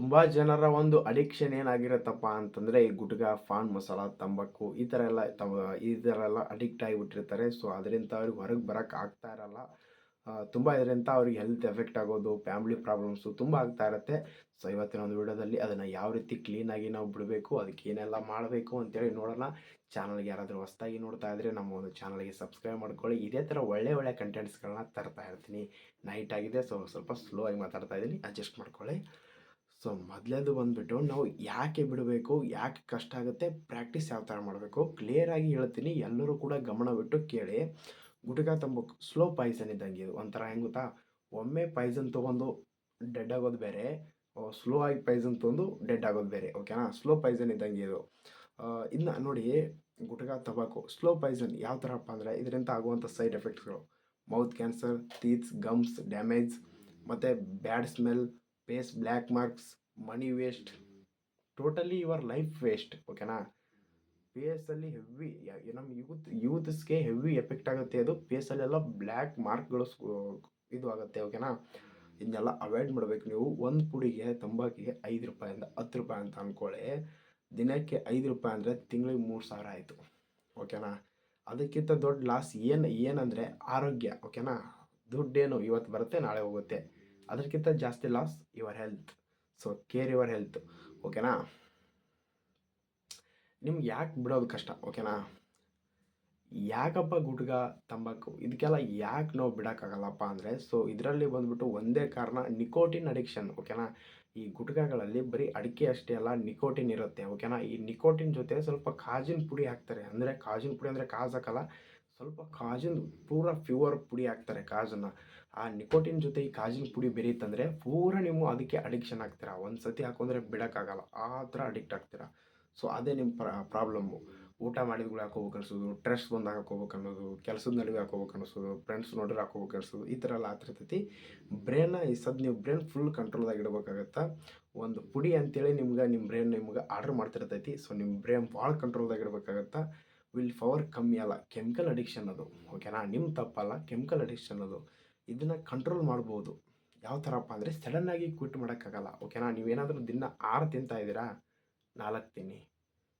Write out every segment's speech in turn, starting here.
ತುಂಬ ಜನರ ಒಂದು ಅಡಿಕ್ಷನ್ ಏನಾಗಿರುತ್ತಪ್ಪ ಅಂತಂದರೆ ಈ ಪಾನ್ ಮಸಾಲ, ತಂಬಾಕು, ಈ ಥರ ಎಲ್ಲ ತಮ್ಮ ಈ ಥರ ಎಲ್ಲ ಅಡಿಕ್ಟ್ ಆಗಿಬಿಟ್ಟಿರ್ತಾರೆ. ಸೊ ಅದರಿಂದ ಅವ್ರಿಗೆ ಹೊರಗೆ ಬರೋಕ್ಕೆ ಆಗ್ತಾ ಇರಲ್ಲ. ತುಂಬ ಇದರಿಂದ ಅವ್ರಿಗೆ ಹೆಲ್ತ್ ಎಫೆಕ್ಟ್ ಆಗೋದು ಫ್ಯಾಮಿಲಿ ಪ್ರಾಬ್ಲಮ್ಸು ತುಂಬ ಆಗ್ತಾ ಇರುತ್ತೆ. ಸೊ ಇವತ್ತಿನ ಒಂದು ವಿಡಿಯೋದಲ್ಲಿ ಅದನ್ನು ಯಾವ ರೀತಿ ಕ್ಲೀನಾಗಿ ನಾವು ಬಿಡಬೇಕು, ಅದಕ್ಕೆ ಏನೆಲ್ಲ ಮಾಡಬೇಕು ಅಂತೇಳಿ ನೋಡೋಣ. ಚಾನಲ್ಗೆ ಯಾರಾದರೂ ಹೊಸ್ದಾಗಿ ನೋಡ್ತಾ ಇದ್ದರೆ ನಮ್ಮ ಒಂದು ಚಾನಲ್ಗೆ ಸಬ್ಸ್ಕ್ರೈಬ್ ಮಾಡ್ಕೊಳ್ಳಿ. ಇದೇ ಥರ ಒಳ್ಳೆ ಒಳ್ಳೆ ಕಂಟೆಂಟ್ಸ್ಗಳನ್ನ ತರ್ತಾ ಇರ್ತೀನಿ. ನೈಟ್ ಆಗಿದೆ ಸೊ ಸ್ವಲ್ಪ ಸ್ಲೋ ಆಗಿ ಮಾತಾಡ್ತಾ ಇದ್ದೀನಿ. ಅಡ್ಜಸ್ಟ್ ಮಾಡ್ಕೊಳ್ಳಿ. ಸೊ ಮೊದಲೇದು ಬಂದುಬಿಟ್ಟು ನಾವು ಯಾಕೆ ಬಿಡಬೇಕು, ಯಾಕೆ ಕಷ್ಟ ಆಗುತ್ತೆ ಪ್ರಾಕ್ಟೀಸ್ ಯಾವ ಥರ ಮಾಡಬೇಕು ಕ್ಲಿಯರಾಗಿ ಹೇಳ್ತೀನಿ, ಎಲ್ಲರೂ ಕೂಡ ಗಮನವಿಟ್ಟು ಕೇಳಿ. ಗುಟ್ಕಾ ತಂಬಾಕು ಸ್ಲೋ ಪಾಯ್ಸನ್ ಇದ್ದಂಗೆ ಇದು, ಒಂಥರ ಹೆಂಗೆ ಗೊತ್ತಾ? ಒಮ್ಮೆ ಪಾಯ್ಸನ್ ತೊಗೊಂಡು ಡೆಡ್ ಆಗೋದು ಬೇರೆ ಸ್ಲೋ ಆಗಿ ಪಾಯ್ಸನ್ ತೊಗೊಂಡು ಡೆಡ್ ಆಗೋದು ಬೇರೆ ಓಕೆನಾ ಸ್ಲೋ ಪಾಯ್ಸನ್ ಇದ್ದಂಗೆ ಇದು. ಇನ್ನು ನೋಡಿ, ಗುಟ್ಕಾ ತಂಬಾಕು ಸ್ಲೋ ಪಾಯ್ಸನ್ ಯಾವ ಥರಪ್ಪ ಅಂದರೆ ಇದರಿಂದ ಆಗುವಂಥ side ಎಫೆಕ್ಟ್ಸ್ಗಳು mouth cancer teeths gums damage ಮತ್ತು bad smell face black marks money waste totally your life waste ಓಕೆನಾ ಫೇಸಲ್ಲಿ ಹೆವಿ ನಮ್ಮ ಯೂತ್ ಯೂತ್ಸ್ಗೆ ಹೆವಿ ಎಫೆಕ್ಟ್ ಆಗುತ್ತೆ ಅದು. ಫೇಸಲ್ಲೆಲ್ಲ ಬ್ಲ್ಯಾಕ್ ಮಾರ್ಕ್ಗಳು ಇದು ಆಗುತ್ತೆ ಓಕೆನಾ ಇದನ್ನೆಲ್ಲ ಅವಾಯ್ಡ್ ಮಾಡಬೇಕು ನೀವು. ಒಂದು ಪುಡಿಗೆ, ತಂಬಾಕಿಗೆ ಐದು ರೂಪಾಯಿಂದ ಹತ್ತು ರೂಪಾಯಿ ಅಂತ ಅಂದ್ಕೊಳ್ಳಿ ದಿನಕ್ಕೆ ಐದು ರೂಪಾಯಿ ಅಂದರೆ ತಿಂಗಳಿಗೆ ಮೂರು ಸಾವಿರ ಆಯಿತು ಓಕೆನಾ ಅದಕ್ಕಿಂತ ದೊಡ್ಡ ಲಾಸ್ ಏನು, ಏನಂದರೆ ಆರೋಗ್ಯ ಓಕೆನಾ ದುಡ್ಡೇನು ಇವತ್ತು ಬರುತ್ತೆ, ನಾಳೆ ಹೋಗುತ್ತೆ. ಅದಕ್ಕಿಂತ ಜಾಸ್ತಿ loss your health so care your health ಓಕೆನಾ ನಿಮ್ಗೆ ಯಾಕೆ ಬಿಡೋದು ಕಷ್ಟ? ಓಕೆನಾ ಯಾಕಪ್ಪ ಗುಟ್ಗ ತಂಬಾಕು? ಇದಕ್ಕೆಲ್ಲ ಯಾಕೆ ನಾವು ಬಿಡೋಕ್ಕಾಗಲ್ಲಪ್ಪ ಅಂದರೆ ಸೊ ಇದರಲ್ಲಿ ಬಂದುಬಿಟ್ಟು ಒಂದೇ ಕಾರಣ ನಿಕೋಟಿನ್ ಅಡಿಕ್ಷನ್ ಓಕೆನಾ ಈ ಗುಟ್ಕಗಳಲ್ಲಿ ಬರೀ ಅಡಿಕೆ ಅಷ್ಟೇ ಅಲ್ಲ ನಿಕೋಟಿನ್ ಇರುತ್ತೆ. ಓಕೆನಾ ಈ ನಿಕೋಟಿನ್ ಜೊತೆ ಸ್ವಲ್ಪ ಕಾಜಿನ ಪುಡಿ ಹಾಕ್ತಾರೆ. ಅಂದರೆ ಕಾಜಿನ ಪುಡಿ ಅಂದರೆ ಕಾಜು ಹಾಕಲ್ಲ ಸ್ವಲ್ಪ ಕಾಜಿನ ಪೂರ ಪ್ಯೂರ್ ಪುಡಿ ಹಾಕ್ತಾರೆ ಕಾಜನ್ನು. ಆ ನಿಕೋಟಿನ್ ಜೊತೆ ಈ ಕಾಜಿನ ಪುಡಿ ಬೆರೀತಂದರೆ ಪೂರ ನೀವು ಅದಕ್ಕೆ ಅಡಿಕ್ಷನ್ ಆಗ್ತೀರಾ. ಒಂದು ಸತಿ ಹಾಕೊಂಡ್ರೆ ಬಿಡೋಕ್ಕಾಗಲ್ಲ. ಆ ಥರ ಅಡಿಕ್ಟ್ ಆಗ್ತೀರಾ. ಸೊ ಅದೇ ನಿಮ್ಮ ಪ್ರ ಪ್ರಾಬ್ಲಮ್ಮು ಊಟ ಮಾಡಿದ್ಗಳು ಹಾಕೋಬೇಕು ಅನಿಸೋದು ಟ್ರೆಸ್ ಬಂದಾಗ ಹಾಕೋಬೇಕು ಅನ್ನೋದು ಕೆಲಸದ ನಡುವೆ ಹಾಕೋಬೇಕು ಅನ್ನಿಸೋದು ಫ್ರೆಂಡ್ಸ್ ನೋಡಿದ್ರೆ ಹಾಕೋಬೇಕು ಅನಿಸೋದು ಈ ಥರ ಎಲ್ಲ ಆಗ್ತಿರ್ತೈತಿ ಬ್ರೇನ ಈ ಸದ್ ನೀವು ಬ್ರೇನ್ ಫುಲ್ ಕಂಟ್ರೋಲ್ದಾಗ ಇಡಬೇಕಾಗತ್ತೆ? ಒಂದು ಪುಡಿ ಅಂತೇಳಿ ನಿಮ್ಗೆ ನಿಮ್ಮ ಬ್ರೇನ್ ನಿಮ್ಗೆ ಆರ್ಡ್ರ್ ಮಾಡ್ತಿರ್ತೈತಿ. ಸೊ ನಿಮ್ಮ ಬ್ರೇನ್ ಭಾಳ ಕಂಟ್ರೋಲ್ದಾಗ ಇಡಬೇಕಾಗತ್ತೆ? ವಿಲ್ ಪವರ್ ಕಮ್ಮಿ ಅಲ್ಲ ಕೆಮಿಕಲ್ ಅಡಿಕ್ಷನ್ ಅದು ಓಕೆನಾ ನಿಮ್ಮ ತಪ್ಪಲ್ಲ ಕೆಮಿಕಲ್ ಅಡಿಕ್ಷನ್ ಅದು ಇದನ್ನು ಕಂಟ್ರೋಲ್ ಮಾಡ್ಬೋದು ಯಾವ ಥರಪ್ಪ ಅಂದರೆ ಸಡನ್ನಾಗಿ ಕ್ವಿಟ್ ಮಾಡೋಕ್ಕಾಗಲ್ಲ ಓಕೆನಾ ನೀವೇನಾದರೂ ದಿನ ಆರು ತಿಂತಾ ಇದ್ದೀರಾ ನಾಲ್ಕು ತಿನ್ನಿ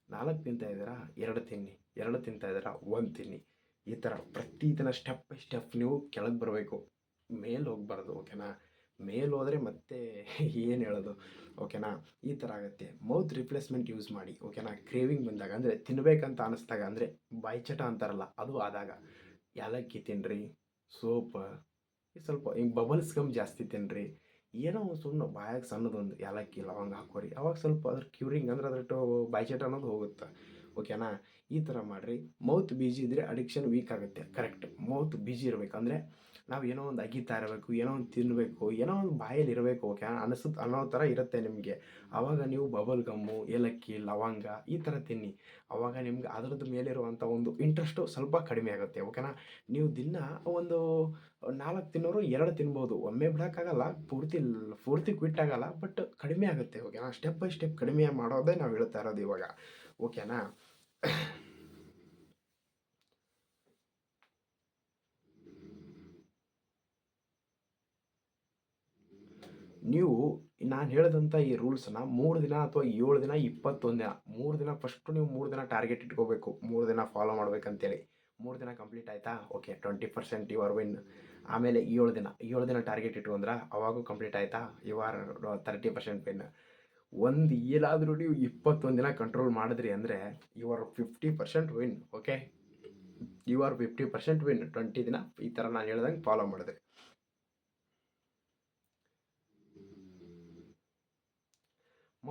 ನಾಲ್ಕು ತಿಂತಾ ಇದ್ದೀರಾ ಎರಡು ತಿನ್ನಿ ಎರಡು ತಿಂತಾ ಇದ್ದೀರಾ ಒಂದು ತಿನ್ನಿ ಈ ಥರ ಪ್ರತಿ ದಿನ ಸ್ಟೆಪ್ ಬೈ ಸ್ಟೆಪ್ ನೀವು ಕೆಳಗೆ ಬರಬೇಕು ಮೇಲೆ ಹೋಗ್ಬಾರ್ದು ಓಕೆನಾ ಮೇಲೆ ಹೋದರೆ ಮತ್ತೆ ಏನು ಹೇಳೋದು? ಓಕೆನಾ ಈ ಥರ ಆಗುತ್ತೆ. ಮೌತ್ ರಿಪ್ಲೇಸ್ಮೆಂಟ್ ಯೂಸ್ ಮಾಡಿ ಓಕೆನಾ ಕ್ರೇವಿಂಗ್ ಬಂದಾಗ, ಅಂದರೆ ತಿನ್ನಬೇಕಂತ ಅನ್ನಿಸ್ದಾಗ ಅಂದರೆ ಬಾಯ್ಚಟ ಅಂತಾರಲ್ಲ, ಅದು ಆದಾಗ. ಯಾಲಕ್ಕಿ ತಿನ್ನಿರಿ ಸೋಪ್? ಸ್ವಲ್ಪ ಹಿಂಗೆ ಬಬಲ್ಸ್ ಗಮ್ ಜಾಸ್ತಿ ತಿನ್ನಿರಿ ಏನೋ ಒಂದು ಸುಮ್ಮನೆ ಬಾಯಾಗ ಸಣ್ಣದೊಂದು ಯಾಲಕ್ಕಿ, ಲವಂಗ ಹಾಕೋರಿ. ಅವಾಗ ಸ್ವಲ್ಪ ಅದ್ರ ಕ್ಯೂರಿಂಗ್ ಅಂದ್ರೆ ಅದ್ರ ಬಾಯ್ಚಟ ಅನ್ನೋದು ಹೋಗುತ್ತೆ. ಓಕೆನಾ ಈ ಥರ ಮಾಡಿರಿ. ಮೌತ್ ಬಿಜಿ ಇದ್ದರೆ ಅಡಿಕ್ಷನ್ ವೀಕ್ ಆಗುತ್ತೆ. ಕರೆಕ್ಟ್ ಮೌತ್ ಬಿಜಿ ಇರಬೇಕು. ಅಂದರೆ ನಾವು ಏನೋ ಒಂದು ಅಗಿತಾ ಇರಬೇಕು, ಏನೋ ಒಂದು ತಿನ್ನಬೇಕು ಏನೋ ಒಂದು ಬಾಯಲ್ಲಿ ಇರಬೇಕು ಓಕೆ ಅನಿಸುತ್ತೆ ಅನ್ನೋ ಥರ ಇರುತ್ತೆ ನಿಮಗೆ. ಆವಾಗ ನೀವು ಬಬಲ್ ಗಮ್ಮು ಏಲಕ್ಕಿ, ಲವಂಗ ಈ ಥರ ತಿನ್ನಿ. ಆವಾಗ ನಿಮ್ಗೆ ಅದರದ್ದು ಮೇಲಿರುವಂಥ ಒಂದು ಇಂಟ್ರೆಸ್ಟು ಸ್ವಲ್ಪ ಕಡಿಮೆ ಆಗುತ್ತೆ ಓಕೆನಾ ನೀವು ದಿನ ಒಂದು ನಾಲ್ಕು ತಿನ್ನೋರು ಎರಡು ತಿನ್ಬೋದು. ಒಮ್ಮೆ ಬಿಡೋಕ್ಕಾಗಲ್ಲ ಪೂರ್ತಿ ಪೂರ್ತಿ ಕ್ವಿಟ್ ಆಗಲ್ಲ ಬಟ್ ಕಡಿಮೆ ಆಗುತ್ತೆ ಓಕೆನಾ ಸ್ಟೆಪ್ ಬೈ ಸ್ಟೆಪ್ ಕಡಿಮೆ ಮಾಡೋದೇ ನಾವು ಹೇಳ್ತಾ ಇರೋದು ಇವಾಗ ಓಕೆನಾ ನೀವು ನಾನು ಹೇಳಿದಂಥ ಈ ರೂಲ್ಸನ್ನ ಮೂರು ದಿನ ಅಥವಾ ಏಳು ದಿನ ಇಪ್ಪತ್ತೊಂದು ದಿನ, ಮೂರು ದಿನ ಫಸ್ಟು ನೀವು ಮೂರು ದಿನ ಟಾರ್ಗೆಟ್ ಇಟ್ಕೋಬೇಕು, ಮೂರು ದಿನ ಫಾಲೋ ಮಾಡ್ಬೇಕಂತೇಳಿ. ಮೂರು ದಿನ ಕಂಪ್ಲೀಟ್ ಆಯಿತಾ? Okay twenty percent your win ಆಮೇಲೆ ಏಳು ದಿನ ಏಳು ದಿನ ಟಾರ್ಗೆಟ್ ಇಟ್ಕೊಂಡ್ರೆ ಅವಾಗೂ ಕಂಪ್ಲೀಟ್ ಆಯಿತಾ? You are thirty percent win ಒಂದು ಏನಾದರೂ ನೀವು ಇಪ್ಪತ್ತೊಂದು ದಿನ ಕಂಟ್ರೋಲ್ ಮಾಡಿದ್ರಿ ಅಂದರೆ you are fifty percent win okay you are fifty percent win twenty ದಿನ ಈ ಥರ ನಾನು ಹೇಳ್ದಂಗೆ ಫಾಲೋ ಮಾಡಿದ್ರಿ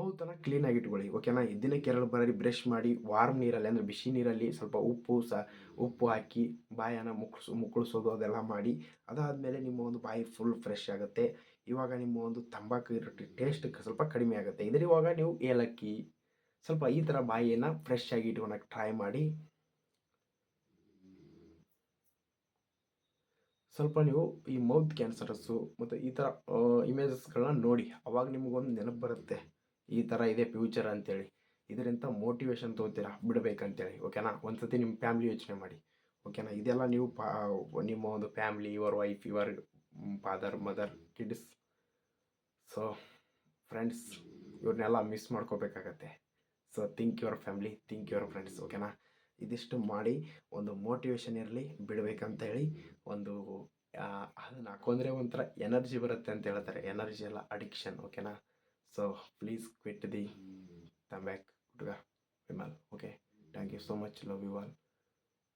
ಮೌತನ್ನ ಕ್ಲೀನಾಗಿ ಇಟ್ಕೊಳ್ಳಿ. ಓಕೆನಾ ದಿನಕ್ಕೆ ಎರಡು ಬಾರಿ ಬ್ರಷ್ ಮಾಡಿ ವಾರ್ಮ್ ನೀರಲ್ಲಿ, ಅಂದರೆ ಬಿಸಿ ನೀರಲ್ಲಿ ಸ್ವಲ್ಪ ಉಪ್ಪು ಸ, ಉಪ್ಪು ಹಾಕಿ, ಬಾಯನ್ನು ಮುಕ್ಕಳಿಸು ಮುಕ್ಕಳಿಸೋದು ಅದೆಲ್ಲ ಮಾಡಿ, ಅದಾದಮೇಲೆ ನಿಮ್ಮ ಒಂದು ಬಾಯಿ ಫುಲ್ ಫ್ರೆಶ್ ಆಗುತ್ತೆ. ಇವಾಗ ನಿಮ್ಮ ಒಂದು ತಂಬಾಕು ಇರೋ ಟೇಸ್ಟ್ ಸ್ವಲ್ಪ ಕಡಿಮೆ ಆಗುತ್ತೆ. ಇದರ ಇವಾಗ ನೀವು ಏಲಕ್ಕಿ, ಸ್ವಲ್ಪ ಈ ಥರ ಬಾಯಿಯನ್ನು ಫ್ರೆಶ್ ಆಗಿ ಇಟ್ಕೊಳಕ್ಕೆ ಟ್ರೈ ಮಾಡಿ. ಸ್ವಲ್ಪ ನೀವು ಈ ಮೌತ್ ಕ್ಯಾನ್ಸರಸ್ಸು ಮತ್ತು ಈ ಥರ ಇಮೇಜಸ್ಗಳನ್ನ ನೋಡಿ. ಅವಾಗ ನಿಮಗೊಂದು ನೆನಪು ಬರುತ್ತೆ. ಈ ಥರ ಇದೆ ಫ್ಯೂಚರ್ ಅಂತೇಳಿ. ಇದರಿಂದ ಮೋಟಿವೇಶನ್ ತೊಗೋತೀರಾ? ಬಿಡಬೇಕಂತೇಳಿ. ಓಕೆನಾ ಒಂದು ಸತಿ ನಿಮ್ಮ ಫ್ಯಾಮಿಲಿ ಯೋಚನೆ ಮಾಡಿ. ಓಕೆನಾ ಇದೆಲ್ಲ ನೀವು ಪಾ, ನಿಮ್ಮ ಒಂದು family your wife your father mother kids so friends ಇವ್ರನ್ನೆಲ್ಲ ಮಿಸ್ ಮಾಡ್ಕೋಬೇಕಾಗತ್ತೆ. So think your family think your friends ಓಕೆನಾ ಇದಿಷ್ಟು ಮಾಡಿ ಒಂದು ಮೋಟಿವೇಶನ್ ಇರಲಿ ಬಿಡಬೇಕಂತ ಹೇಳಿ ಒಂದು ಅದನ್ನು ಹಾಕೊಂಡ್ರೆ ಒಂಥರ ಎನರ್ಜಿ ಬರುತ್ತೆ ಅಂತ ಹೇಳ್ತಾರೆ. ಎನರ್ಜಿ ಎಲ್ಲ ಅಡಿಕ್ಷನ್ ಓಕೆನಾ so please quit the come back ಹುಡುಗ Vimal okay thank you so much love you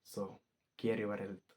also care your health